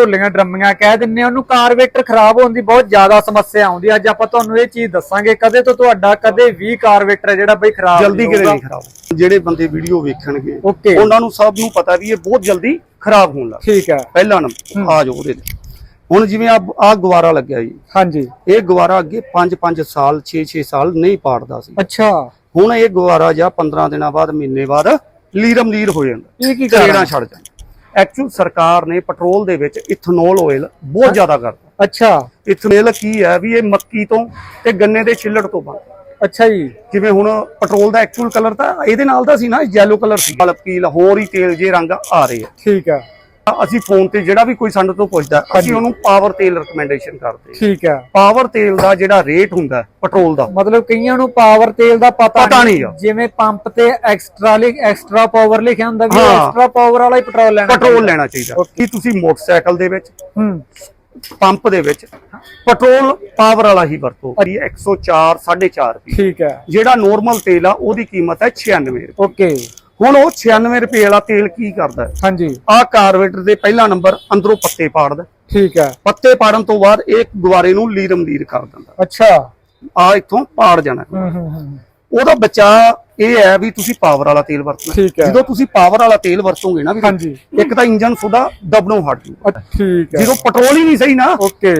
ਢੋਲੀਆਂ ਡਰਮੀਆਂ ਕਹਿ ਦਿੰਨੇ ਉਹਨੂੰ ਕਾਰਬੇਟਰ ਖਰਾਬ ਹੋਣ ਦੀ ਬਹੁਤ ਜ਼ਿਆਦਾ ਸਮੱਸਿਆ ਆਉਂਦੀ। ਅੱਜ ਆਪਾਂ ਤੁਹਾਨੂੰ ਇਹ ਚੀਜ਼ ਦੱਸਾਂਗੇ ਕਦੇ ਤੋਂ ਤੁਹਾਡਾ ਕਦੇ ਵੀ ਕਾਰਬੇਟਰ ਜਿਹੜਾ ਬਈ ਖਰਾਬ ਜਲਦੀ ਹੋਊਗਾ। ਨਹੀਂ ਖਰਾਬ? ਜਿਹੜੇ ਬੰਦੇ ਵੀਡੀਓ ਵੇਖਣਗੇ. ਉਹਨਾਂ ਨੂੰ ਸਭ ਨੂੰ ਪਤਾ ਵੀ ਇਹ ਬਹੁਤ ਜਲਦੀ ਖਰਾਬ ਹੋਣ ਲੱਗ ਠੀਕ ਹੈ। ਪਹਿਲਾ ਨੰਬਰ ਆ ਜਾਓ ਉਹਦੇ ਤੇ। ਹੁਣ ਜਿਵੇਂ ਆ ਆ ਗਵਾਰਾ ਲੱਗਿਆ ਜੀ। ਹਾਂਜੀ। ਇਹ ਗਵਾਰਾ ਅੱਗੇ 5-5 ਸਾਲ 6-6 ਸਾਲ ਨਹੀਂ ਪਾੜਦਾ ਸੀ। ਅੱਛਾ। ਹੁਣ ਇਹ ਗਵਾਰਾ ਜਾਂ 15 ਦਿਨਾਂ ਬਾਅਦ ਮਹੀਨੇ ਬਾਅਦ ਲੀਰਮ ਲੀਰ ਹੋ ਜਾਂਦਾ। ਇਹ ਕੀ ਕਾਰਨ? ਤਰੇੜਾਂ ਛੱਡ ਜਾਂਦਾ। ਐਕਚੁਅਲ ਸਰਕਾਰ ਨੇ ਪੈਟਰੋਲ ਦੇ ਵਿੱਚ ਇਥਨੋਲ ਆਇਲ ਬਹੁਤ ਜ਼ਿਆਦਾ ਕਰਤਾ। ਅੱਛਾ। ਇਥਨੋਲ ਕੀ ਹੈ ਵੀ ਇਹ ਮੱਕੀ ਤੋਂ ਤੇ ਗੰਨੇ ਦੇ ਛਿੱਲੜ ਤੋਂ ਬਣਦਾ। ਅੱਛਾ ਜੀ। ਜਿਵੇਂ ਹੁਣ ਪੈਟਰੋਲ ਦਾ ਐਕਚੁਅਲ ਕਲਰ ਤਾਂ ਇਹਦੇ ਨਾਲ ਦਾ ਸੀ ਨਾ ਯੈਲੋ ਕਲਰ ਸੀ। ਪੀਲ ਹੋਰ ਹੀ ਤੇਲ ਜੇ ਰੰਗ ਆ ਰਹੇ ਆ। ਠੀਕ ਹੈ ਅਸੀਂ ਫੋਨ ਤੇ ਜਿਹੜਾ ਵੀ ਕੋਈ ਸਾਡੇ ਤੋਂ ਪੁੱਛਦਾ ਅਸੀਂ ਉਹਨੂੰ ਪਾਵਰ ਤੇਲ ਰეკਮੈਂਡੇਸ਼ਨ ਕਰਦੇ ਠੀਕ ਹੈ। ਪਾਵਰ ਤੇਲ ਦਾ ਜਿਹੜਾ ਰੇਟ ਹੁੰਦਾ ਪੈਟਰੋਲ ਦਾ। ਮਤਲਬ ਕਈਆਂ ਨੂੰ ਪਾਵਰ ਤੇਲ ਦਾ ਪਤਾ ਨਹੀਂ। ਜਿਵੇਂ ਪੰਪ ਤੇ ਐਕਸਟਰਾ ਲਿਖ ਐਕਸਟਰਾ ਪਾਵਰ ਲਿਖਿਆ ਹੁੰਦਾ ਵੀ। ਐਕਸਟਰਾ ਪਾਵਰ ਵਾਲਾ ਹੀ ਪੈਟਰੋਲ ਲੈਣਾ ਪੈਟਰੋਲ ਲੈਣਾ ਚਾਹੀਦਾ। ਕੀ ਤੁਸੀਂ ਮੋਟਰਸਾਈਕਲ ਦੇ ਵਿੱਚ ਹੂੰ। ਪੰਪ ਦੇ ਵਿੱਚ ਪੈਟਰੋਲ ਪਾਵਰ ਵਾਲਾ ਹੀ ਵਰਤੋ। ਇਹ 104 4.5 ਰੁਪਏ। ਠੀਕ ਹੈ। ਜਿਹੜਾ ਨੋਰਮਲ ਤੇਲ ਆ ਉਹਦੀ ਕੀਮਤ ਹੈ 96 ਰੁਪਏ। ਓਕੇ ਹੁਣ ਉਹ 96 ਰੁਪਏ ਵਾਲਾ ਤੇਲ ਕੀ ਕਰਦਾ ਹਾਂਜੀ। ਆਹ ਕਾਰਬੇਟਰ ਦੇ ਪਹਿਲਾ ਨੰਬਰ ਅੰਦਰੋਂ ਪੱਤੇ ਪਾੜਦਾ ਠੀਕ ਹੈ। ਪੱਤੇ ਪਾੜਨ ਤੋਂ ਬਾਅਦ ਇਹ ਗੁਬਾਰੇ ਨੂੰ ਲੀਰਮ ਲੀਰ ਕਰ ਦਿੰਦਾ ਅੱਛਾ। ਆ ਇੱਥੋਂ ਪਾੜ ਜਾਣਾ ਹੂੰ। ਹੂੰ ਹੂੰ ਉਹਦਾ ਬਚਾ ਇਹ ਹੈ ਵੀ ਤੁਸੀਂ ਪਾਵਰ ਵਾਲਾ ਤੇਲ ਵਰਤਣਾ। ਜਦੋਂ ਤੁਸੀਂ ਪਾਵਰ ਵਾਲਾ ਤੇਲ ਵਰਤੋਗੇ ਨਾ ਵੀ। ਇੱਕ ਤਾਂ ਇੰਜਨ ਤੁਹਾਡਾ ਦਬਣੋਂ ਹਟ ਜੂ ਠੀਕ ਹੈ। ਜਦੋਂ ਪੈਟਰੋਲ ਹੀ ਨਹੀਂ ਸਹੀ ਨਾ ਓਕੇ।